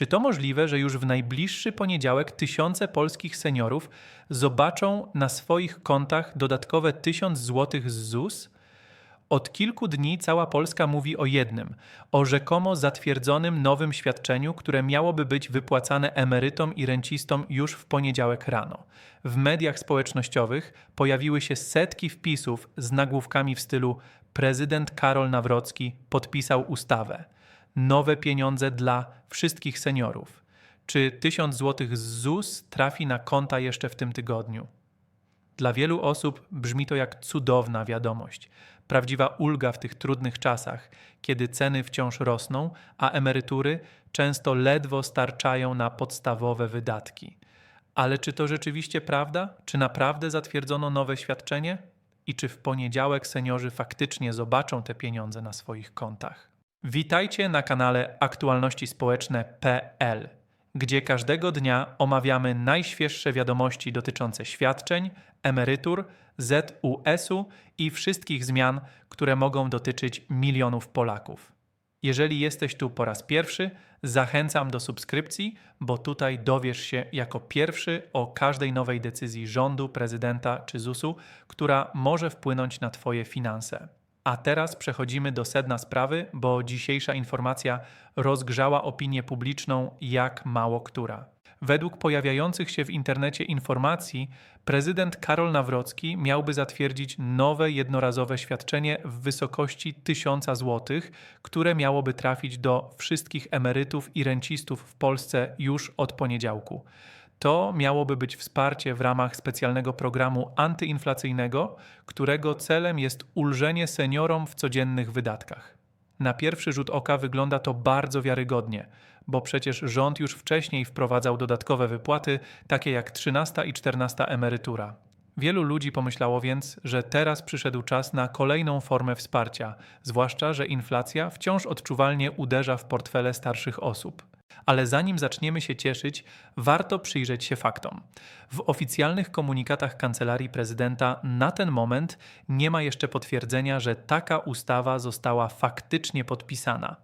Czy to możliwe, że już w najbliższy poniedziałek tysiące polskich seniorów zobaczą na swoich kontach dodatkowe 1000 zł z ZUS? Od kilku dni cała Polska mówi o jednym o rzekomo zatwierdzonym nowym świadczeniu, które miałoby być wypłacane emerytom i rencistom już w poniedziałek rano. W mediach społecznościowych pojawiły się setki wpisów z nagłówkami w stylu prezydent Karol Nawrocki podpisał ustawę. Nowe pieniądze dla wszystkich seniorów. Czy 1000 zł z ZUS trafi na konta jeszcze w tym tygodniu? Dla wielu osób brzmi to jak cudowna wiadomość, prawdziwa ulga w tych trudnych czasach, kiedy ceny wciąż rosną, a emerytury często ledwo starczają na podstawowe wydatki. Ale czy to rzeczywiście prawda? Czy naprawdę zatwierdzono nowe świadczenie? I czy w poniedziałek seniorzy faktycznie zobaczą te pieniądze na swoich kontach? Witajcie na kanale Aktualności Społeczne.pl, gdzie każdego dnia omawiamy najświeższe wiadomości dotyczące świadczeń, emerytur, ZUS-u i wszystkich zmian, które mogą dotyczyć milionów Polaków. Jeżeli jesteś tu po raz pierwszy, zachęcam do subskrypcji, bo tutaj dowiesz się jako pierwszy o każdej nowej decyzji rządu, prezydenta czy ZUS-u, która może wpłynąć na Twoje finanse. A teraz przechodzimy do sedna sprawy, bo dzisiejsza informacja rozgrzała opinię publiczną jak mało która. Według pojawiających się w internecie informacji, prezydent Karol Nawrocki miałby zatwierdzić nowe jednorazowe świadczenie w wysokości 1000 zł, które miałoby trafić do wszystkich emerytów i rencistów w Polsce już od poniedziałku. To miałoby być wsparcie w ramach specjalnego programu antyinflacyjnego, którego celem jest ulżenie seniorom w codziennych wydatkach. Na pierwszy rzut oka wygląda to bardzo wiarygodnie, bo przecież rząd już wcześniej wprowadzał dodatkowe wypłaty, takie jak 13 i 14 emerytura. Wielu ludzi pomyślało więc, że teraz przyszedł czas na kolejną formę wsparcia, zwłaszcza, że inflacja wciąż odczuwalnie uderza w portfele starszych osób. Ale zanim zaczniemy się cieszyć, warto przyjrzeć się faktom. W oficjalnych komunikatach kancelarii prezydenta na ten moment nie ma jeszcze potwierdzenia, że taka ustawa została faktycznie podpisana.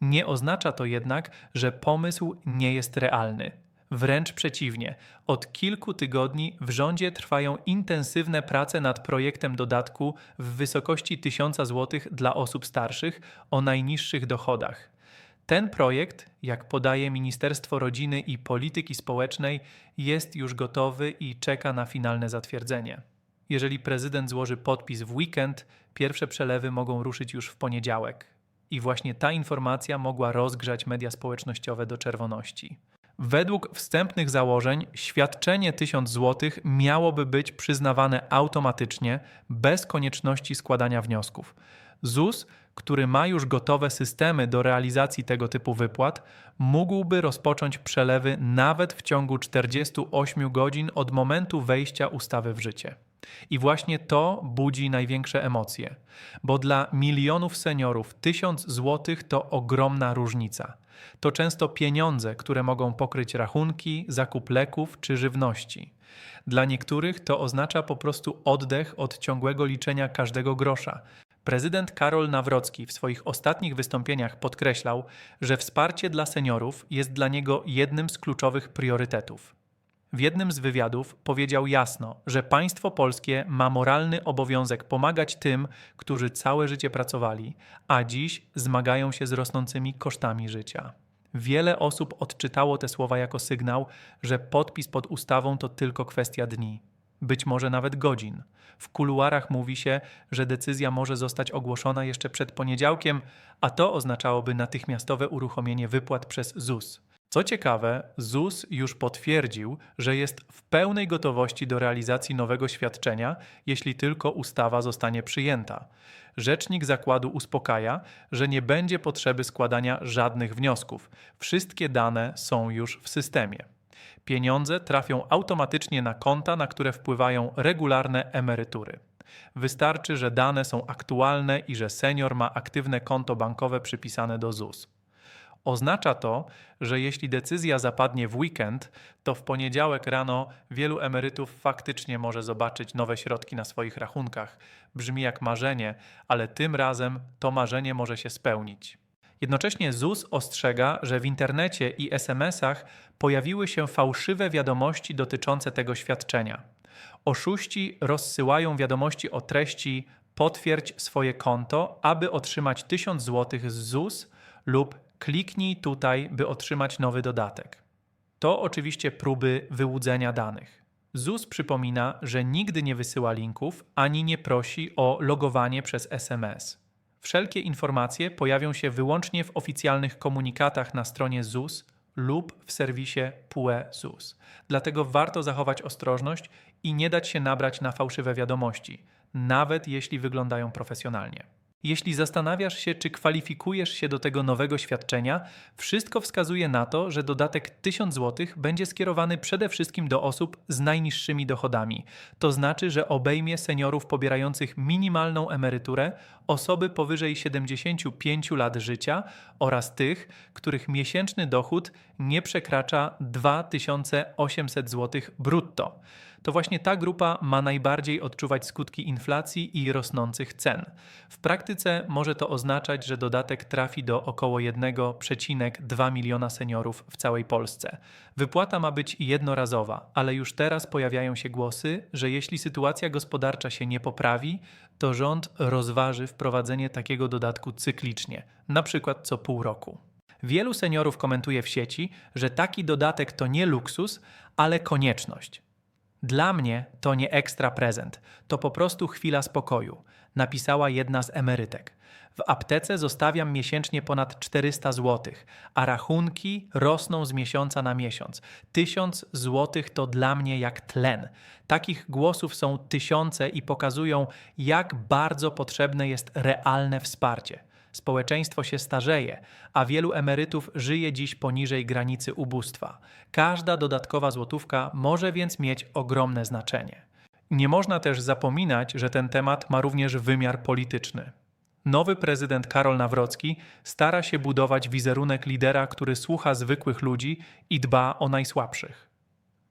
Nie oznacza to jednak, że pomysł nie jest realny. Wręcz przeciwnie, od kilku tygodni w rządzie trwają intensywne prace nad projektem dodatku w wysokości 1000 zł dla osób starszych o najniższych dochodach. Ten projekt, jak podaje Ministerstwo Rodziny i Polityki Społecznej, jest już gotowy i czeka na finalne zatwierdzenie. Jeżeli prezydent złoży podpis w weekend, pierwsze przelewy mogą ruszyć już w poniedziałek. I właśnie ta informacja mogła rozgrzać media społecznościowe do czerwoności. Według wstępnych założeń świadczenie 1000 zł miałoby być przyznawane automatycznie, bez konieczności składania wniosków. ZUS, który ma już gotowe systemy do realizacji tego typu wypłat, mógłby rozpocząć przelewy nawet w ciągu 48 godzin od momentu wejścia ustawy w życie. I właśnie to budzi największe emocje, bo dla milionów seniorów 1000 zł to ogromna różnica. To często pieniądze, które mogą pokryć rachunki, zakup leków czy żywności. Dla niektórych to oznacza po prostu oddech od ciągłego liczenia każdego grosza. Prezydent Karol Nawrocki w swoich ostatnich wystąpieniach podkreślał, że wsparcie dla seniorów jest dla niego jednym z kluczowych priorytetów. W jednym z wywiadów powiedział jasno, że państwo polskie ma moralny obowiązek pomagać tym, którzy całe życie pracowali, a dziś zmagają się z rosnącymi kosztami życia. Wiele osób odczytało te słowa jako sygnał, że podpis pod ustawą to tylko kwestia dni, być może nawet godzin. W kuluarach mówi się, że decyzja może zostać ogłoszona jeszcze przed poniedziałkiem, a to oznaczałoby natychmiastowe uruchomienie wypłat przez ZUS. Co ciekawe, ZUS już potwierdził, że jest w pełnej gotowości do realizacji nowego świadczenia, jeśli tylko ustawa zostanie przyjęta. Rzecznik zakładu uspokaja, że nie będzie potrzeby składania żadnych wniosków. Wszystkie dane są już w systemie. Pieniądze trafią automatycznie na konta, na które wpływają regularne emerytury. Wystarczy, że dane są aktualne i że senior ma aktywne konto bankowe przypisane do ZUS. Oznacza to, że jeśli decyzja zapadnie w weekend, to w poniedziałek rano wielu emerytów faktycznie może zobaczyć nowe środki na swoich rachunkach. Brzmi jak marzenie, ale tym razem to marzenie może się spełnić. Jednocześnie ZUS ostrzega, że w internecie i SMS-ach pojawiły się fałszywe wiadomości dotyczące tego świadczenia. Oszuści rozsyłają wiadomości o treści potwierdź swoje konto, aby otrzymać 1000 zł z ZUS lub kliknij tutaj, by otrzymać nowy dodatek. To oczywiście próby wyłudzenia danych. ZUS przypomina, że nigdy nie wysyła linków ani nie prosi o logowanie przez SMS. Wszelkie informacje pojawią się wyłącznie w oficjalnych komunikatach na stronie ZUS lub w serwisie PUE ZUS. Dlatego warto zachować ostrożność i nie dać się nabrać na fałszywe wiadomości, nawet jeśli wyglądają profesjonalnie. Jeśli zastanawiasz się, czy kwalifikujesz się do tego nowego świadczenia, wszystko wskazuje na to, że dodatek 1000 zł będzie skierowany przede wszystkim do osób z najniższymi dochodami. To znaczy, że obejmie seniorów pobierających minimalną emeryturę, osoby powyżej 75 lat życia oraz tych, których miesięczny dochód nie przekracza 2800 zł brutto to właśnie ta grupa ma najbardziej odczuwać skutki inflacji i rosnących cen. W praktyce może to oznaczać, że dodatek trafi do około 1,2 miliona seniorów w całej Polsce. Wypłata ma być jednorazowa, ale już teraz pojawiają się głosy, że jeśli sytuacja gospodarcza się nie poprawi, to rząd rozważy wprowadzenie takiego dodatku cyklicznie, na przykład co pół roku. Wielu seniorów komentuje w sieci, że taki dodatek to nie luksus, ale konieczność. Dla mnie to nie ekstra prezent, to po prostu chwila spokoju, napisała jedna z emerytek. W aptece zostawiam miesięcznie ponad 400 zł, a rachunki rosną z miesiąca na miesiąc. 1000 zł to dla mnie jak tlen. Takich głosów są tysiące i pokazują, jak bardzo potrzebne jest realne wsparcie. Społeczeństwo się starzeje, a wielu emerytów żyje dziś poniżej granicy ubóstwa. Każda dodatkowa złotówka może więc mieć ogromne znaczenie. Nie można też zapominać, że ten temat ma również wymiar polityczny. Nowy prezydent Karol Nawrocki stara się budować wizerunek lidera, który słucha zwykłych ludzi i dba o najsłabszych.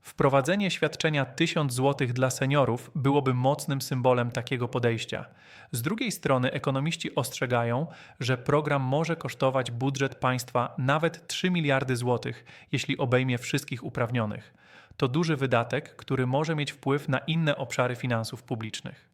Wprowadzenie świadczenia 1000 zł dla seniorów byłoby mocnym symbolem takiego podejścia. Z drugiej strony ekonomiści ostrzegają, że program może kosztować budżet państwa nawet 3 miliardy złotych, jeśli obejmie wszystkich uprawnionych. To duży wydatek, który może mieć wpływ na inne obszary finansów publicznych.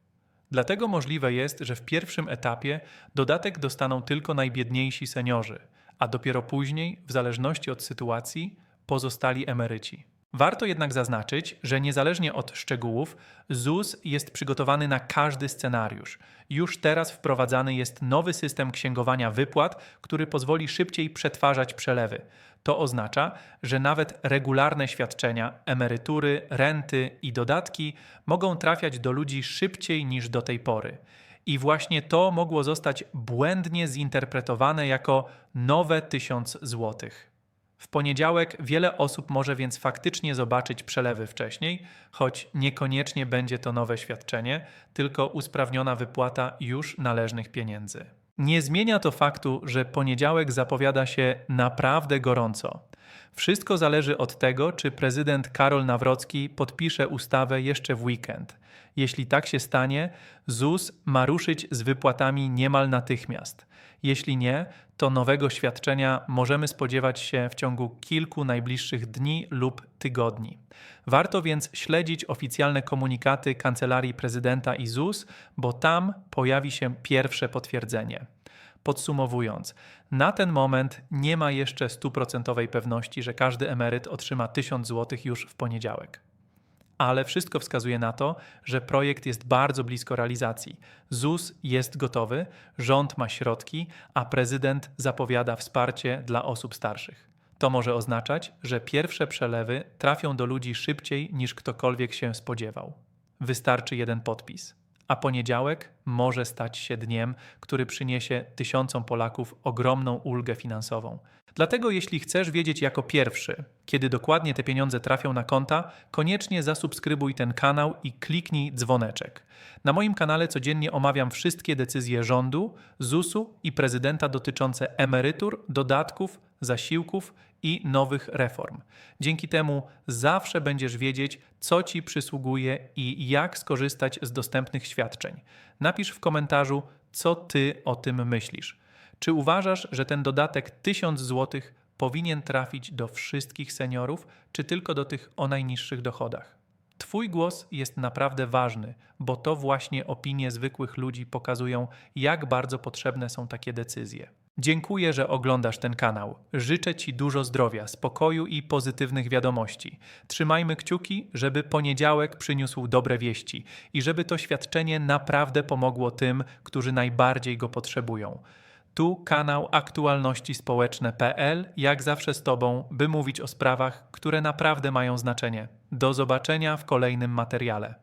Dlatego możliwe jest, że w pierwszym etapie dodatek dostaną tylko najbiedniejsi seniorzy, a dopiero później, w zależności od sytuacji, pozostali emeryci. Warto jednak zaznaczyć, że niezależnie od szczegółów, ZUS jest przygotowany na każdy scenariusz. Już teraz wprowadzany jest nowy system księgowania wypłat, który pozwoli szybciej przetwarzać przelewy. To oznacza, że nawet regularne świadczenia, emerytury, renty i dodatki mogą trafiać do ludzi szybciej niż do tej pory. I właśnie to mogło zostać błędnie zinterpretowane jako nowe 1000 złotych. W poniedziałek wiele osób może więc faktycznie zobaczyć przelewy wcześniej, choć niekoniecznie będzie to nowe świadczenie, tylko usprawniona wypłata już należnych pieniędzy. Nie zmienia to faktu, że poniedziałek zapowiada się naprawdę gorąco. Wszystko zależy od tego, czy prezydent Karol Nawrocki podpisze ustawę jeszcze w weekend. Jeśli tak się stanie, ZUS ma ruszyć z wypłatami niemal natychmiast. Jeśli nie, to nowego świadczenia możemy spodziewać się w ciągu kilku najbliższych dni lub tygodni. Warto więc śledzić oficjalne komunikaty Kancelarii Prezydenta i ZUS, bo tam pojawi się pierwsze potwierdzenie. Podsumowując, na ten moment nie ma jeszcze stuprocentowej pewności, że każdy emeryt otrzyma 1000 zł już w poniedziałek ale wszystko wskazuje na to, że projekt jest bardzo blisko realizacji. ZUS jest gotowy, rząd ma środki, a prezydent zapowiada wsparcie dla osób starszych. To może oznaczać, że pierwsze przelewy trafią do ludzi szybciej niż ktokolwiek się spodziewał. Wystarczy jeden podpis a poniedziałek może stać się dniem, który przyniesie tysiącom Polaków ogromną ulgę finansową. Dlatego, jeśli chcesz wiedzieć jako pierwszy, kiedy dokładnie te pieniądze trafią na konta, koniecznie zasubskrybuj ten kanał i kliknij dzwoneczek. Na moim kanale codziennie omawiam wszystkie decyzje rządu, ZUS-u i prezydenta dotyczące emerytur, dodatków, zasiłków i nowych reform. Dzięki temu zawsze będziesz wiedzieć, co ci przysługuje i jak skorzystać z dostępnych świadczeń. Napisz w komentarzu, co ty o tym myślisz. Czy uważasz, że ten dodatek 1000 zł powinien trafić do wszystkich seniorów, czy tylko do tych o najniższych dochodach? Twój głos jest naprawdę ważny, bo to właśnie opinie zwykłych ludzi pokazują, jak bardzo potrzebne są takie decyzje. Dziękuję, że oglądasz ten kanał. Życzę Ci dużo zdrowia, spokoju i pozytywnych wiadomości. Trzymajmy kciuki, żeby poniedziałek przyniósł dobre wieści i żeby to świadczenie naprawdę pomogło tym, którzy najbardziej go potrzebują. Tu kanał aktualności społeczne.pl, jak zawsze z Tobą, by mówić o sprawach, które naprawdę mają znaczenie. Do zobaczenia w kolejnym materiale.